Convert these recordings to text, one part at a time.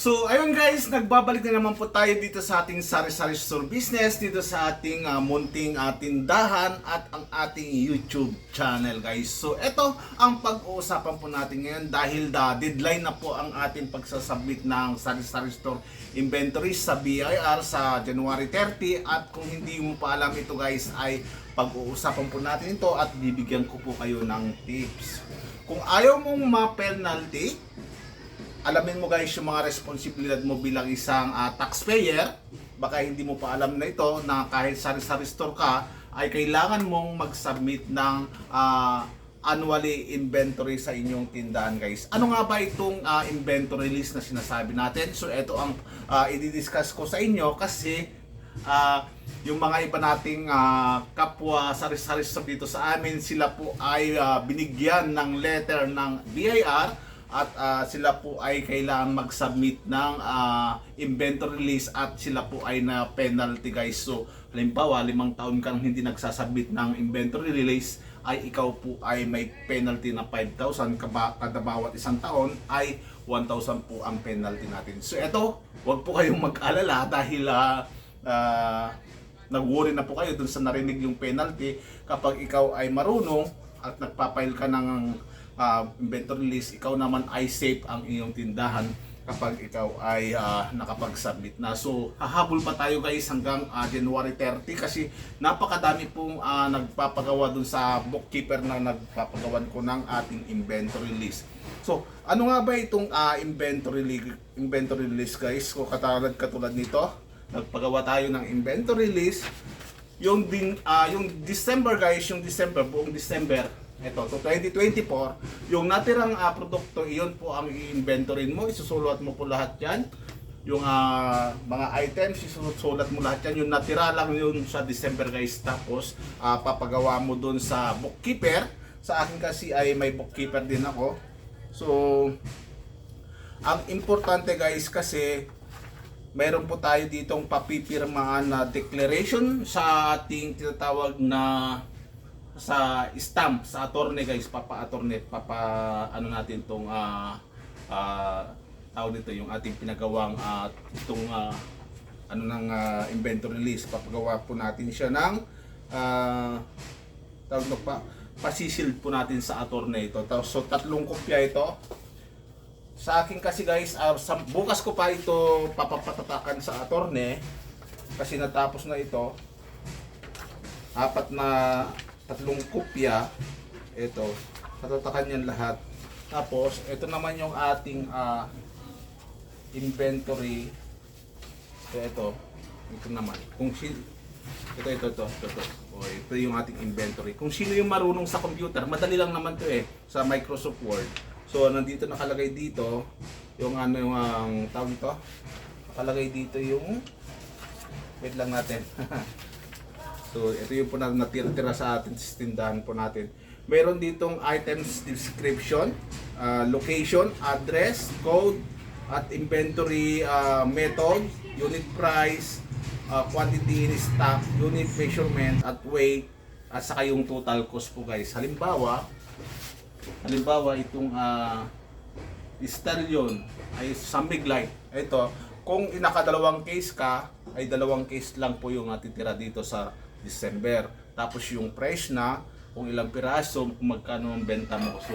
So, ayun guys, nagbabalik na naman po tayo dito sa ating sari-sari store business, dito sa ating ah, munting ah, tindahan at ang ating YouTube channel guys. So, ito ang pag-uusapan po natin ngayon dahil da deadline na po ang ating pagsasubmit ng sari-sari store inventory sa BIR sa January 30 at kung hindi mo pa alam ito guys ay pag-uusapan po natin ito at bibigyan ko po kayo ng tips. Kung ayaw mong ma-penalty, alamin mo guys yung mga responsibilidad mo bilang isang ah, taxpayer. Baka hindi mo pa alam na ito na kahit sari-sari store ka, ay kailangan mong mag-submit ng ah, annually inventory sa inyong tindahan guys. Ano nga ba itong ah, inventory list na sinasabi natin? So ito ang ah, i-discuss ko sa inyo kasi ah, yung mga iba nating ah, kapwa sari-sari store dito sa amin, sila po ay ah, binigyan ng letter ng BIR at ah, sila po ay kailangan mag-submit ng ah, inventory list at sila po ay na penalty guys. So, halimbawa, limang taon kang hindi nagsasubmit ng inventory list ay ikaw po ay may penalty na 5,000 kaba- kada bawat isang taon ay 1,000 po ang penalty natin. So, eto, wag po kayong mag-alala dahil ah, ah, nag-worry na po kayo dun sa narinig yung penalty kapag ikaw ay marunong at nagpapail ka ng ah, inventory list, ikaw naman ay safe ang iyong tindahan kapag ikaw ay ah, nakapag-submit na. So, hahabol pa tayo guys hanggang ah, January 30 kasi napakadami pong ah, nagpapagawa dun sa bookkeeper na nagpapagawan ko ng ating inventory list. So, ano nga ba itong ah, inventory, li- inventory list guys? Kung katulad katulad nito, nagpagawa tayo ng inventory list. Yung din ah, yung December guys, yung December, buong December, ito, so 2024, yung natirang ah, produkto, iyon po ang i-inventory mo, isusulat mo po lahat yan. Yung ah, mga items, isusulat mo lahat yan. Yung natira lang yun sa December guys, tapos ah, papagawa mo dun sa bookkeeper. Sa akin kasi ay may bookkeeper din ako. So, ang importante guys kasi mayroon po tayo ditong papipirmaan na declaration sa ating tinatawag na sa stamp sa attorney guys. Papa attorney papa ano natin tong ah ah, tawag dito yung ating pinagawang ah, itong ah, ano ng ah, inventory list. Papagawa po natin siya ng ah tawag ito pa pasisil po natin sa attorney ito. So tatlong kopya ito. Sa akin kasi guys, ah, sa, bukas ko pa ito papapatatakan sa attorney kasi natapos na ito. Apat na tatlong kopya. Ito, patatakan yan lahat. Tapos, ito naman yung ating ah, inventory. So, ito, ito naman. Kung si ito, ito, ito, ito, ito. O, ito yung ating inventory. Kung sino yung marunong sa computer, madali lang naman to eh, sa Microsoft Word. So, nandito nakalagay dito, yung ano yung ang tawag ito, nakalagay dito yung, wait lang natin. so, ito yung po na natira-tira sa atin, sa tindahan po natin. Meron ditong items description, ah, location, address, code, at inventory ah, method, unit price, ah, quantity in stock, unit measurement, at weight, at saka yung total cost po guys. Halimbawa, halimbawa itong uh, stallion ay Samig Light. Ito, kung inakadalawang case ka, ay dalawang case lang po yung natitira dito sa December. Tapos yung price na, kung ilang piraso, kung magkano ang benta mo. So,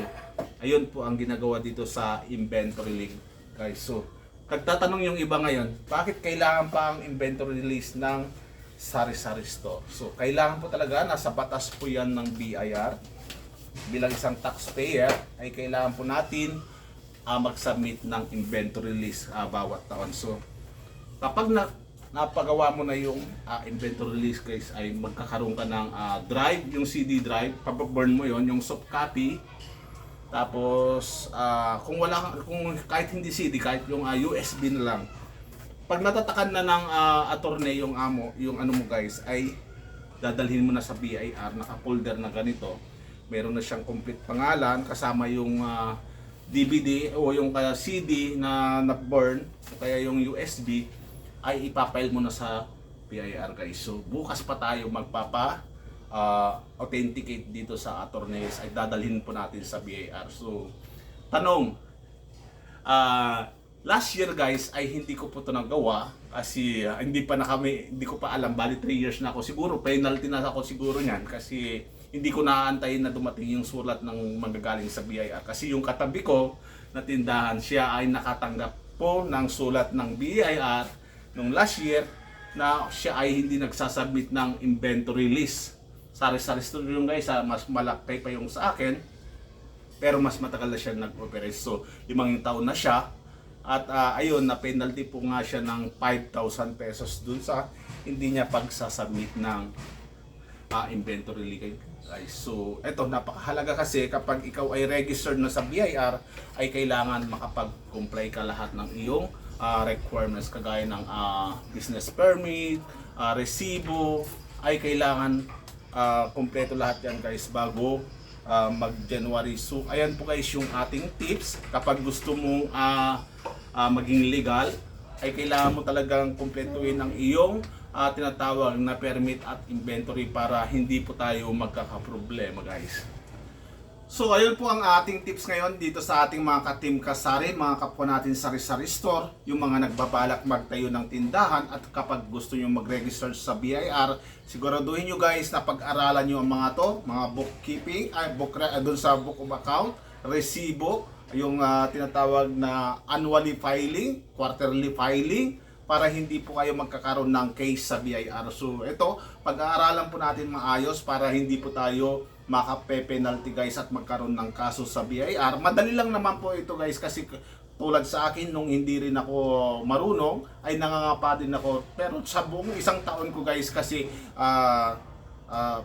ayun po ang ginagawa dito sa inventory link. Guys, so, nagtatanong yung iba ngayon, bakit kailangan pa ang inventory list ng sari-sari store? So, kailangan po talaga, nasa batas po yan ng BIR. Bilang isang taxpayer, ay kailangan po natin ah, mag-submit ng inventory list ah, bawat taon. So, kapag na, napagawa mo na yung ah, inventory list guys, ay magkakaroon ka ng ah, drive, yung CD drive, papaburn mo yon yung soft copy, tapos, ah, kung wala kung kahit hindi CD, kahit yung ah, USB na lang. Pag natatakan na ng ah, attorney yung amo, yung ano mo guys, ay dadalhin mo na sa BIR, naka-folder na ganito. Meron na siyang complete pangalan kasama yung ah, DVD o yung kaya CD na na-burn kaya yung USB ay ipapile mo na sa BIR guys. So bukas pa tayo magpapa ah, authenticate dito sa attorneys ay dadalhin po natin sa BIR. So tanong ah last year guys ay hindi ko po ito nagawa kasi ah, hindi pa na kami, hindi ko pa alam, bali 3 years na ako siguro, penalty na ako siguro niyan kasi hindi ko naantayin na dumating yung sulat ng magagaling sa BIR kasi yung katabi ko na tindahan siya ay nakatanggap po ng sulat ng BIR nung last year na siya ay hindi nagsasubmit ng inventory list. Sari-sari store yung guys, ah, mas malaki pa yung sa akin. Pero mas matagal na siya nag-operate. So, limang taon na siya. At ah, ayun, na penalty po nga siya ng 5,000 pesos dun sa hindi niya pagsasubmit ng ah, inventory list guys. So, eto napakahalaga kasi kapag ikaw ay registered na sa BIR ay kailangan makapag-comply ka lahat ng iyong ah, requirements kagaya ng ah, business permit, ah, resibo ay kailangan ah, kompleto lahat yan guys bago ah, mag-January. So, ayan po guys yung ating tips kapag gusto mong ah, ah, maging legal ay kailangan mo talagang kumpletuhin ang iyong ah, tinatawag na permit at inventory para hindi po tayo magkakaproblema guys. So ayun po ang ating tips ngayon dito sa ating mga ka-team kasari, mga kapwa natin sa Sari Store, yung mga nagbabalak magtayo ng tindahan at kapag gusto nyo mag-register sa BIR, siguraduhin nyo guys na pag-aralan nyo ang mga to, mga bookkeeping, ay book, uh, doon sa book of account, resibo, yung ah, tinatawag na annually filing, quarterly filing, para hindi po kayo magkakaroon ng case sa BIR. So ito, pag-aaralan po natin maayos para hindi po tayo makape-penalty guys at magkaroon ng kaso sa BIR. Madali lang naman po ito guys kasi tulad sa akin nung hindi rin ako marunong ay nangangapa din ako. Pero sa buong isang taon ko guys kasi ah ah,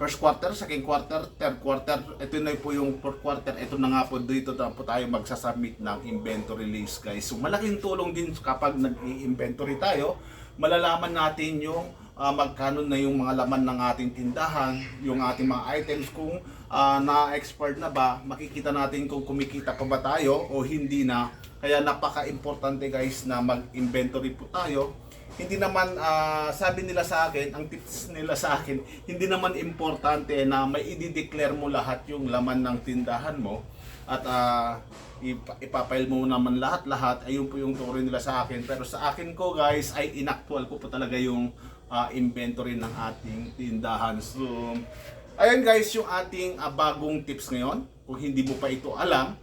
first quarter, second quarter, third quarter, ito na po yung fourth quarter, ito na nga po dito na po tayo magsasubmit ng inventory list guys. So malaking tulong din kapag nag-inventory tayo, malalaman natin yung ah, magkano na yung mga laman ng ating tindahan, yung ating mga items. Kung ah, na-expert na ba, makikita natin kung kumikita pa ba tayo o hindi na. Kaya napaka-importante guys na mag-inventory po tayo. Hindi naman ah, sabi nila sa akin, ang tips nila sa akin, hindi naman importante na may i-declare mo lahat yung laman ng tindahan mo. At ah, ipa- ipapile mo naman lahat-lahat. Ayun po yung turo nila sa akin. Pero sa akin ko guys ay inactual ko po talaga yung ah, inventory ng ating tindahan so ayun guys yung ating ah, bagong tips ngayon. Kung hindi mo pa ito alam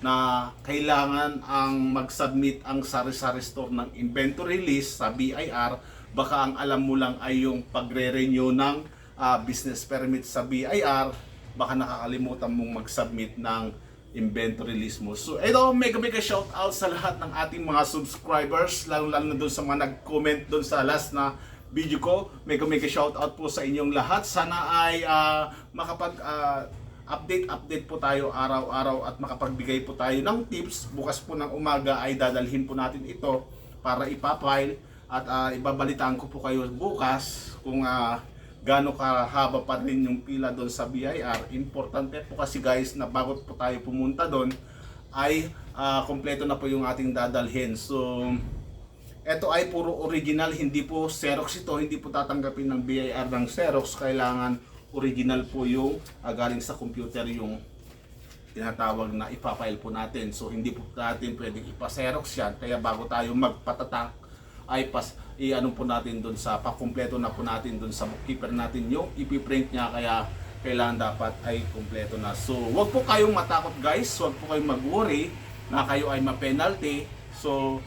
na kailangan ang mag-submit ang sari-sari store ng inventory list sa BIR baka ang alam mo lang ay yung pagre-renew ng ah, business permit sa BIR baka nakakalimutan mong mag-submit ng inventory list mo. So ito, mega mega shout out sa lahat ng ating mga subscribers lalo lalo na doon sa mga nag-comment doon sa last na video ko. Mega mega shout out po sa inyong lahat. Sana ay ah, makapag ah, update update po tayo araw-araw at makapagbigay po tayo ng tips. Bukas po ng umaga ay dadalhin po natin ito para ipapile at ah, ibabalitaan ko po kayo bukas kung ah, gaano kahaba pa rin yung pila doon sa BIR. Importante po kasi guys na bago po tayo pumunta doon ay ah, kompleto na po yung ating dadalhin. So ito ay puro original, hindi po Xerox ito, hindi po tatanggapin ng BIR ng Xerox. Kailangan original po yung ah, galing sa computer yung tinatawag na ipafile po natin. So hindi po natin pwedeng ipa-Xerox yan. Kaya bago tayo magpatatak ay pas i-ano po natin doon sa pakumpleto na po natin doon sa bookkeeper natin yung ipiprint niya kaya kailangan dapat ay kumpleto na. So wag po kayong matakot guys, wag po kayong mag-worry na kayo ay ma-penalty. So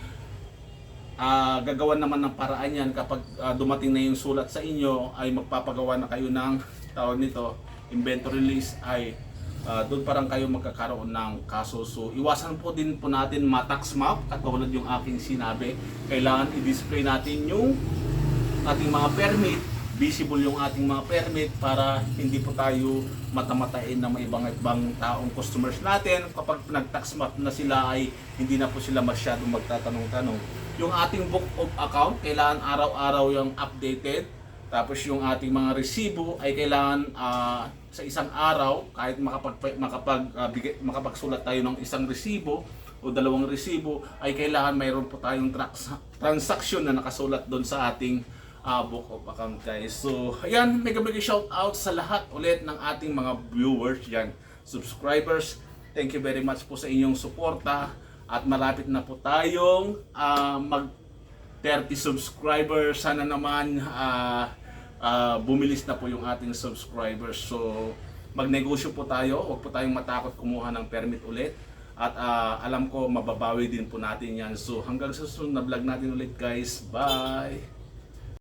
ah gagawan naman ng paraan yan kapag ah, dumating na yung sulat sa inyo ay magpapagawa na kayo ng tawag nito inventory list ay ah, doon parang kayo magkakaroon ng kaso. So iwasan po din po natin ma-tax map katulad yung aking sinabi kailangan i-display natin yung ating mga permit visible yung ating mga permit para hindi po tayo matamatain ng mga ibang ibang taong customers natin. Kapag nag-tax map na sila ay hindi na po sila masyadong magtatanong-tanong yung ating book of account kailangan araw-araw yung updated tapos yung ating mga resibo ay kailangan ah, sa isang araw kahit makapag makapag ah, bigay- makapagsulat tayo ng isang resibo o dalawang resibo ay kailangan mayroon po tayong trans- transaction na nakasulat doon sa ating ah, book of account guys. So, ayan, mega mega shout out sa lahat ulit ng ating mga viewers yan, subscribers. Thank you very much po sa inyong suporta At malapit na po tayong ah, mag 30 subscribers. Sana naman ah, ah, bumilis na po yung ating subscribers. So, magnegosyo po tayo. Huwag po tayong matakot kumuha ng permit ulit. At ah, alam ko, mababawi din po natin yan. So, hanggang sa susunod na vlog natin ulit guys. Bye!